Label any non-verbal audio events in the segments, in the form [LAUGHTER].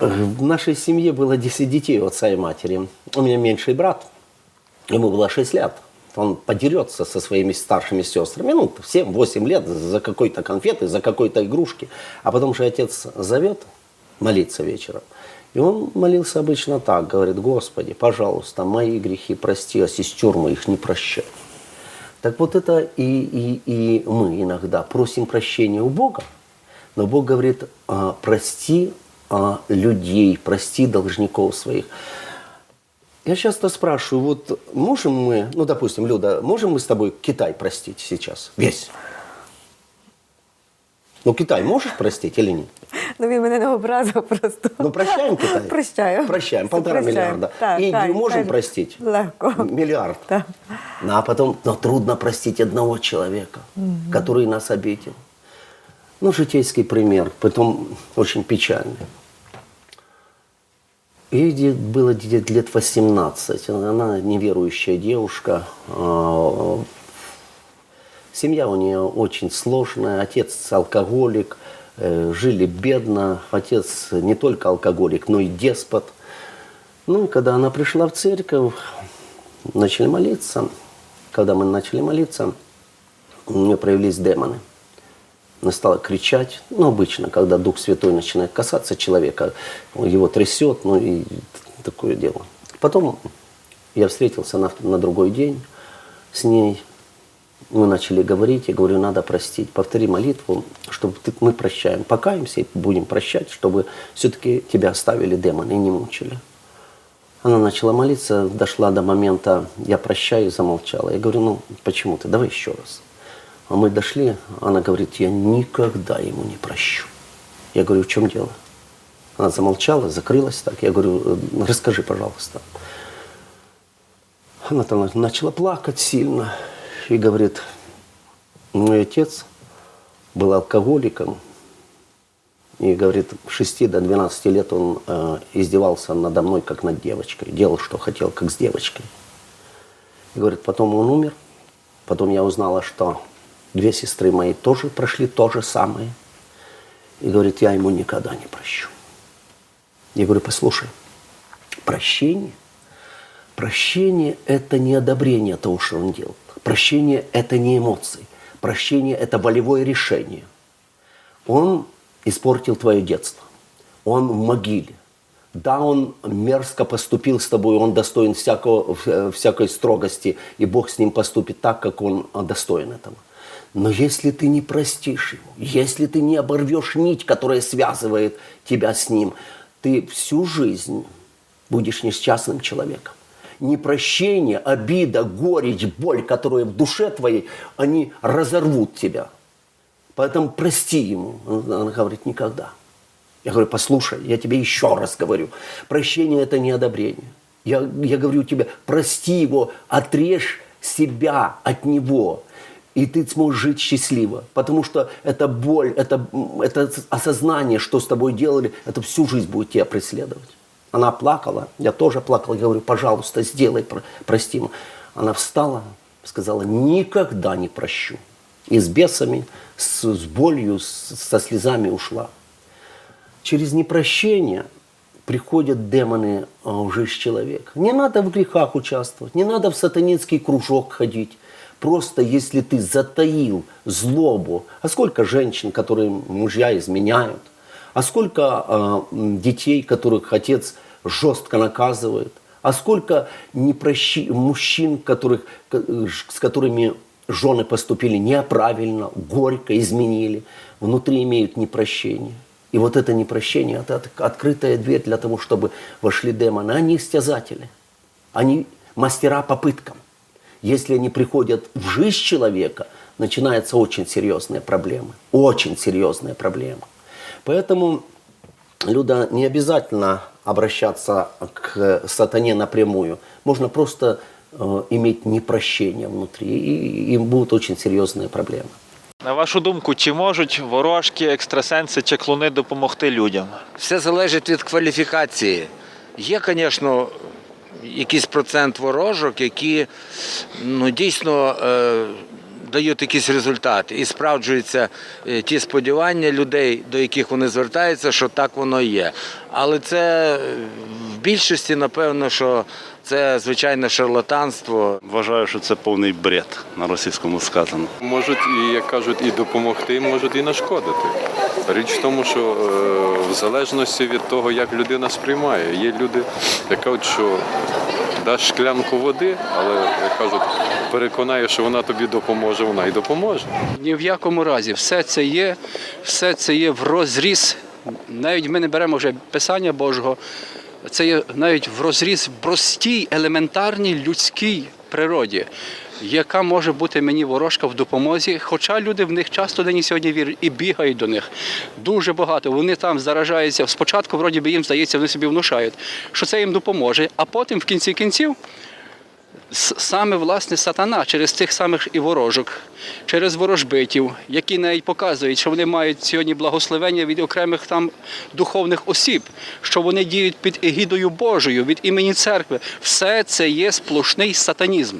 В нашей семье было 10 детей отца и матери. У меня меньший брат, ему было 6 лет. Он подерется со своими старшими сестрами, ну, 7-8 лет за какой-то конфеты, за какой-то игрушки. А потом же отец зовет молиться вечером. И он молился обычно так, говорит, Господи, пожалуйста, мои грехи прости, а сестер моих не прощай. Так вот это и, и, и мы иногда просим прощения у Бога, но Бог говорит, «А, прости а, людей, прости должников своих. Я часто спрашиваю, вот можем мы, ну, допустим, Люда, можем мы с тобой Китай простить сейчас? Весь. Ну, Китай можешь простить или нет? Ну він мене не образив просто. Ну, прощаем Китай? Прощаю. Прощаем, полтора Прощаем. миллиарда. Так, Индию так, можем так. простить? Легко. Миллиард. Так. Ну, а потом, но трудно простить одного человека, который нас обидел. Ну, житейский пример, потом очень печальный. Ей было лет 18, она неверующая девушка. а, Семья у нее очень сложная, отец алкоголик, э, жили бедно, отец не только алкоголик, но и деспот. Ну и когда она пришла в церковь, начали молиться. Когда мы начали молиться, у нее проявились демоны. Она стала кричать. Ну, обычно, когда Дух Святой начинает касаться человека, его трясет, ну и такое дело. Потом я встретился на, на другой день с ней. Мы начали говорить, я говорю, надо простить. Повтори молитву, чтобы ты- мы прощаем. Покаемся и будем прощать, чтобы все-таки тебя оставили демоны и не мучили. Она начала молиться, дошла до момента «я прощаю» замолчала. Я говорю, ну почему ты, давай еще раз. А мы дошли, она говорит, я никогда ему не прощу. Я говорю, в чем дело? Она замолчала, закрылась так. Я говорю, «Э, расскажи, пожалуйста. Она там начала плакать сильно и говорит, мой отец был алкоголиком, и говорит, с 6 до 12 лет он э, издевался надо мной, как над девочкой. Делал, что хотел, как с девочкой. И говорит, потом он умер. Потом я узнала, что две сестры мои тоже прошли то же самое. И говорит, я ему никогда не прощу. Я говорю, послушай, прощение, прощение – это не одобрение того, что он делал. Прощение – это не эмоции. Прощение – это волевое решение. Он испортил твое детство. Он в могиле. Да, он мерзко поступил с тобой, он достоин всякого, всякой строгости, и Бог с ним поступит так, как он достоин этого. Но если ты не простишь его, если ты не оборвешь нить, которая связывает тебя с ним, ты всю жизнь будешь несчастным человеком. Непрощение, обида, горечь, боль, которая в душе твоей, они разорвут тебя. Поэтому прости ему. Она говорит, никогда. Я говорю, послушай, я тебе еще раз говорю. Прощение – это не одобрение. Я, я говорю тебе, прости его, отрежь себя от него, и ты сможешь жить счастливо. Потому что эта боль, это, это осознание, что с тобой делали, это всю жизнь будет тебя преследовать. Она плакала, я тоже плакал. Я говорю, пожалуйста, сделай, про- прости. ему». Она встала, сказала, никогда не прощу. И с бесами, с, с болью, с- со слезами ушла. Через непрощение приходят демоны а, в жизнь человека. Не надо в грехах участвовать, не надо в сатанинский кружок ходить. Просто если ты затаил злобу, а сколько женщин, которые мужья изменяют, а сколько м, детей, которых отец жестко наказывает, а сколько непрощи... мужчин, которых, ко- с которыми жены поступили неправильно, горько изменили, внутри имеют непрощение. И вот это непрощение – это от- открытая дверь для того, чтобы вошли демоны. Они истязатели, они мастера попыткам. Если они приходят в жизнь человека, начинаются очень серьезные проблемы. Очень серьезные проблемы. Поэтому, Люда, не обязательно обращаться к сатане напрямую. Можно просто э, иметь непрощение внутри, и им будут очень серьезные проблемы. На вашу думку, чи можуть ворожки, екстрасенси, чаклуни допомогти людям? Все залежить від кваліфікації. Є, звісно, якийсь процент ворожок, які ну, дійсно е, дають якийсь результат і справджуються е, ті сподівання людей, до яких вони звертаються, що так воно є. Але це в більшості, напевно, що це звичайне шарлатанство. Вважаю, що це повний бред на російському сказано. Можуть і, як кажуть, і допомогти, можуть і нашкодити. Річ в тому, що е, в залежності від того, як людина сприймає, є люди, які кажуть, що даш шклянку води, але як кажуть, переконає, що вона тобі допоможе, вона і допоможе. Ні в якому разі. Все це є, все це є в розріз. Навіть ми не беремо вже Писання Божого. Це є навіть в розріз простій, елементарній людській природі, яка може бути мені ворожка в допомозі. Хоча люди в них часто нині сьогодні вірять і бігають до них. Дуже багато. Вони там заражаються. Спочатку, вроді би, їм здається, вони собі внушають, що це їм допоможе, а потім в кінці кінців саме власне сатана через тих самих і ворожок, через ворожбитів, які навіть показують, що вони мають сьогодні благословення від окремих там духовних осіб, що вони діють під егідою Божою, від імені церкви. Все це є сплошний сатанізм.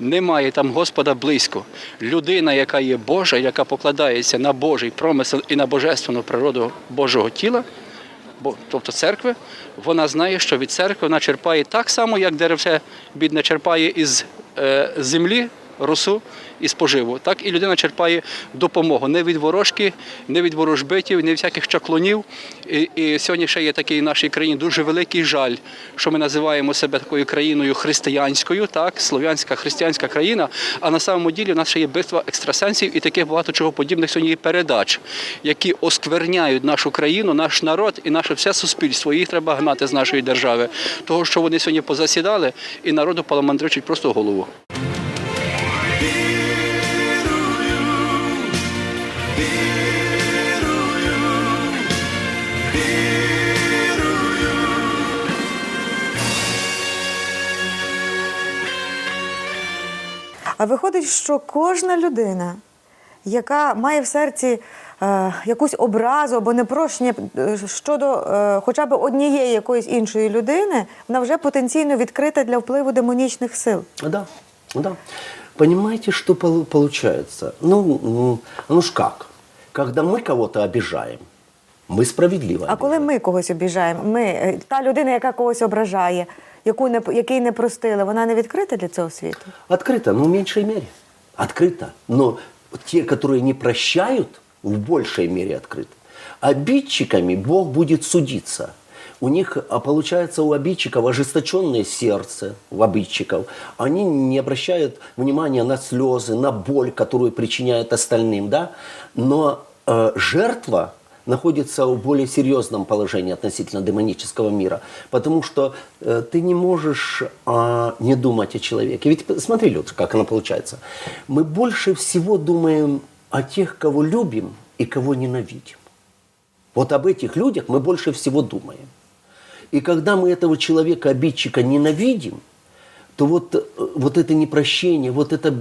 Немає там Господа близько. Людина, яка є Божа, яка покладається на Божий промисел і на божественну природу Божого тіла, тобто церкви, вона знає, що від церкви вона черпає так само, як деревце бідне черпає із е, землі росу і споживу. Так і людина черпає допомогу не від ворожки, не від ворожбитів, не від всяких чаклунів. І, і сьогодні ще є такий в нашій країні дуже великий жаль, що ми називаємо себе такою країною християнською, так, слов'янська християнська країна. А на самому ділі в нас ще є битва екстрасенсів і таких багато чого подібних сьогодні передач, які оскверняють нашу країну, наш народ і наше все суспільство. Їх треба гнати з нашої держави, того що вони сьогодні позасідали, і народу поламандричуть просто голову. А виходить, що кожна людина, яка має в серці е, якусь образу або непрощення е, щодо е, хоча б однієї якоїсь іншої людини, вона вже потенційно відкрита для впливу демонічних сил. Да, да. Понимаете, что получается? Ну, м, ну ж как? Когда мы кого-то обижаем, мы справедливо А коли обижаем. ми когось обіжаємо, ми, е, та людина, яка когось ображає, яку не, який не простили, вона не відкрита для цього світу? Открыто, но в меньшей мере. Открыто. Но те, которые не прощают, в большей мере открыты. Обидчиками Бог будет судиться. У них, а получается, у обидчиков ожесточенное сердце, у обидчиков. Они не обращают внимания на слезы, на боль, которую причиняют остальным, да? Но э, жертва находится в более серьезном положении относительно демонического мира. Потому что э, ты не можешь а, не думать о человеке. Ведь смотри, Люд, как оно получается. Мы больше всего думаем о тех, кого любим и кого ненавидим. Вот об этих людях мы больше всего думаем. И когда мы этого человека, обидчика, ненавидим, то вот, э, вот это непрощение, вот эта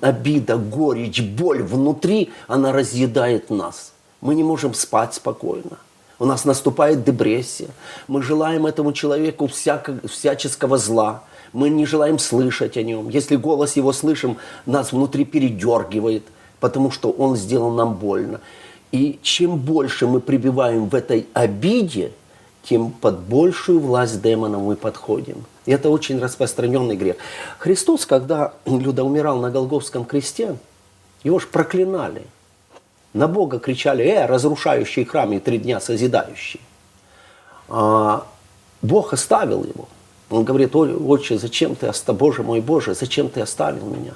обида, горечь, боль внутри, она разъедает нас. Мы не можем спать спокойно. У нас наступает депрессия. Мы желаем этому человеку всяко- всяческого зла. Мы не желаем слышать о нем. Если голос его слышим, нас внутри передергивает, потому что он сделал нам больно. И чем больше мы пребываем в этой обиде, тем под большую власть демона мы подходим. И это очень распространенный грех. Христос, когда Люда умирал на Голговском кресте, его ж проклинали. На Бога кричали, э, разрушающий храм и три дня созидающий. А Бог оставил его. Он говорит, «Ой, отче, зачем ты оставил, Боже мой Боже, зачем ты оставил меня?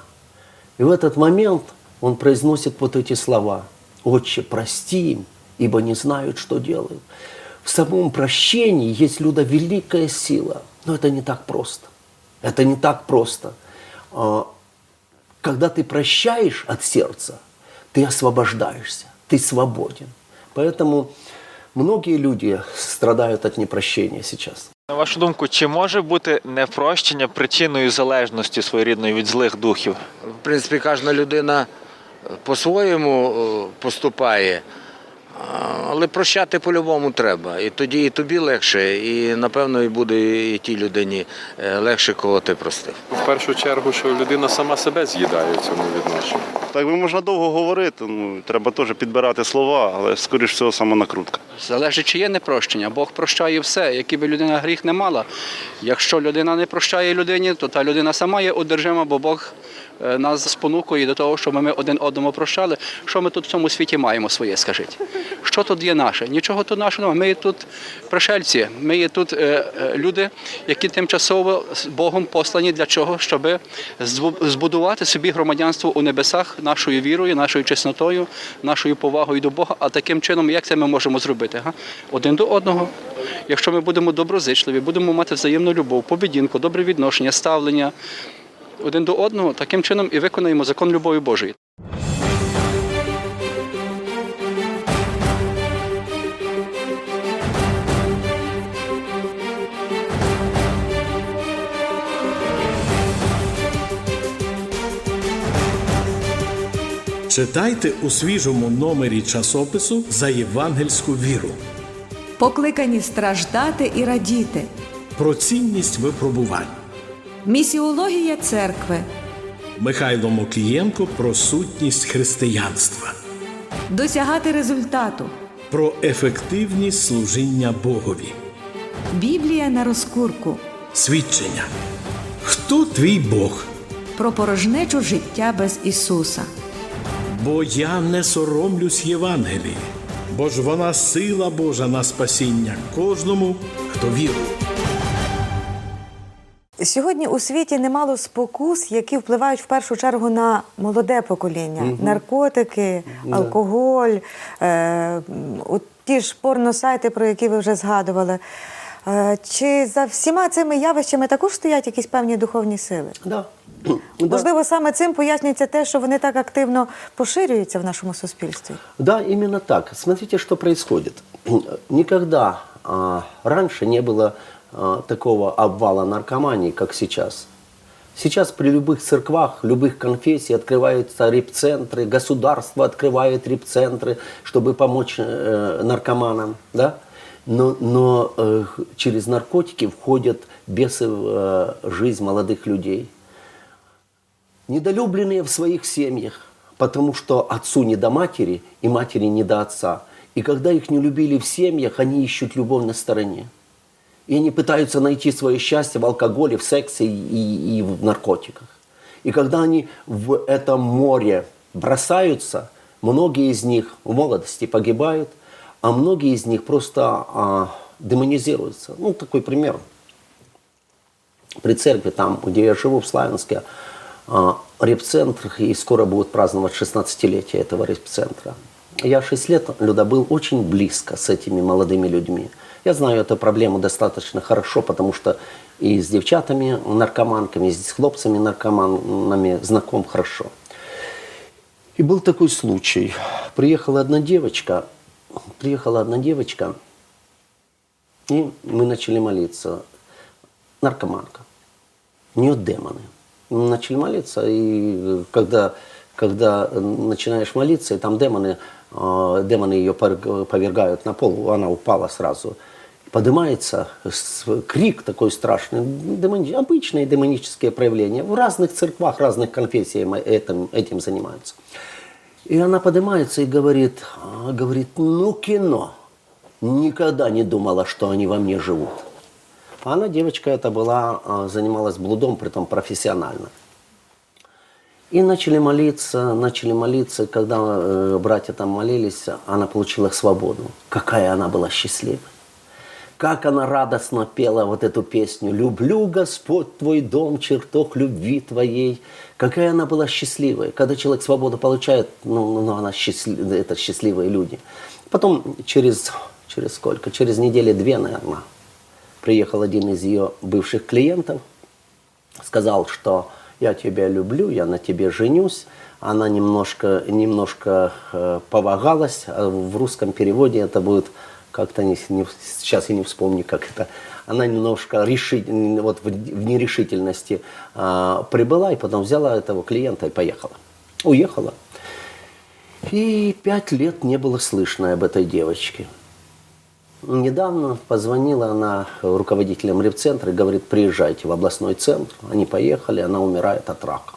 И в этот момент он произносит вот эти слова. Отче, прости им, ибо не знают, что делают. В самом прощении есть, Люда, великая сила. Но это не так просто. Это не так просто. А, Когда ты прощаешь от сердца, ты освобождаешься, ты свободен. Поэтому многие люди страдают от непрощения сейчас. На вашу думку, чи може бути непрощення причиною залежності своєрідної від злих духів? В принципі, кожна людина по-своєму е, поступає. А, Але прощати по-любому треба. І тоді і тобі легше, і напевно і буде і тій людині е, легше, кого ти простив. В першу чергу, що людина сама себе з'їдає в цьому відношенні. Так би можна довго говорити, ну, треба теж підбирати слова, але скоріш всього самонакрутка. Залежить, чи є непрощення. Бог прощає все, який би людина гріх не мала. Якщо людина не прощає людині, то та людина сама є одержима, бо Бог нас спонукує до того, щоб ми один одному прощали. Що ми тут в цьому світі маємо своє, скажіть? Що тут є наше? Нічого тут нашого. Ми є тут пришельці, ми є тут е, е, люди, які тимчасово Богом послані для чого? Щоб збудувати собі громадянство у небесах нашою вірою, нашою чеснотою, нашою повагою до Бога. А таким чином, як це ми можемо зробити? Га? Один до одного. Якщо ми будемо доброзичливі, будемо мати взаємну любов, поведінку, добре відношення, ставлення один до одного, таким чином і виконаємо закон любові Божої. Читайте у свіжому номері часопису за євангельську віру покликані страждати і радіти. про цінність випробувань. Місіологія церкви, Михайло Мокієнко про сутність християнства, досягати результату. про ефективність служіння Богові, Біблія на розкурку, свідчення. Хто твій Бог? про порожнечу життя без Ісуса. Бо я не соромлюсь Євангелії, бо ж вона сила Божа на спасіння кожному, хто вірує. Сьогодні у світі немало спокус, які впливають в першу чергу на молоде покоління: наркотики, алкоголь, е, от ті ж порносайти, про які ви вже згадували. Е, чи за всіма цими явищами також стоять якісь певні духовні сили? Да. [CLEARS THROAT] Да. Можливо, саме цим пояснюється те, що вони так активно поширюються в нашому суспільстві. Да, именно так. Смотрите, что происходит. [CLEARS THROAT] Никогда а, раньше не было а, такого обвала наркомании, как сейчас. Сейчас при любых церквах, любых конфессий открываются репцентры, государство открывает репцентры, чтобы помочь э, наркоманам, да? Но, но э, через наркотики входят бесы в э, жизнь молодых людей недолюбленные в своих семьях, потому что отцу не до матери и матери не до отца. И когда их не любили в семьях, они ищут любовь на стороне. И они пытаются найти свое счастье в алкоголе, в сексе и, и в наркотиках. И когда они в этом море бросаются, многие из них в молодости погибают, а многие из них просто а, демонизируются. Ну, такой пример при церкви, там, где я живу, в Славянске, а, репцентр, и скоро будут праздновать 16-летие этого репцентра. Я 6 лет, Люда, был очень близко с этими молодыми людьми. Я знаю эту проблему достаточно хорошо, потому что и с девчатами наркоманками, и с хлопцами наркоманами знаком хорошо. И был такой случай. Приехала одна девочка, приехала одна девочка, и мы начали молиться. Наркоманка. У нее демоны. Мы начали молиться, и когда, когда начинаешь молиться, и там демоны, э, демоны ее повергают на пол, она упала сразу. Поднимается крик такой страшный, демони- обычные демонические проявления. В разных церквах, разных конфессий этим, этим занимаются. И она поднимается и говорит, а, говорит, ну кино. Никогда не думала, что они во мне живут. Она, девочка эта была, а, занималась блудом, притом профессионально. И начали молиться, начали молиться. Когда э, братья там молились, она получила свободу. Какая она была счастливой. Как она радостно пела вот эту песню «Люблю, Господь, Твой дом, чертог любви Твоей». Какая она была счастливой. Когда человек свободу получает, ну, ну она счастлив, это счастливые люди. Потом через, через сколько? Через недели две, наверное, приехал один из ее бывших клиентов, сказал, что я тебя люблю, я на тебе женюсь. Она немножко, немножко э, повагалась. А В русском переводе это будет как-то не, не- сейчас я не вспомню, как это. Она немножко реши- вот в, в нерешительности а, прибыла и потом взяла этого клиента и поехала. Уехала. И пять лет не было слышно об этой девочке. Недавно позвонила она руководителям репцентра и говорит, приезжайте в областной центр. Они поехали, она умирает от рака.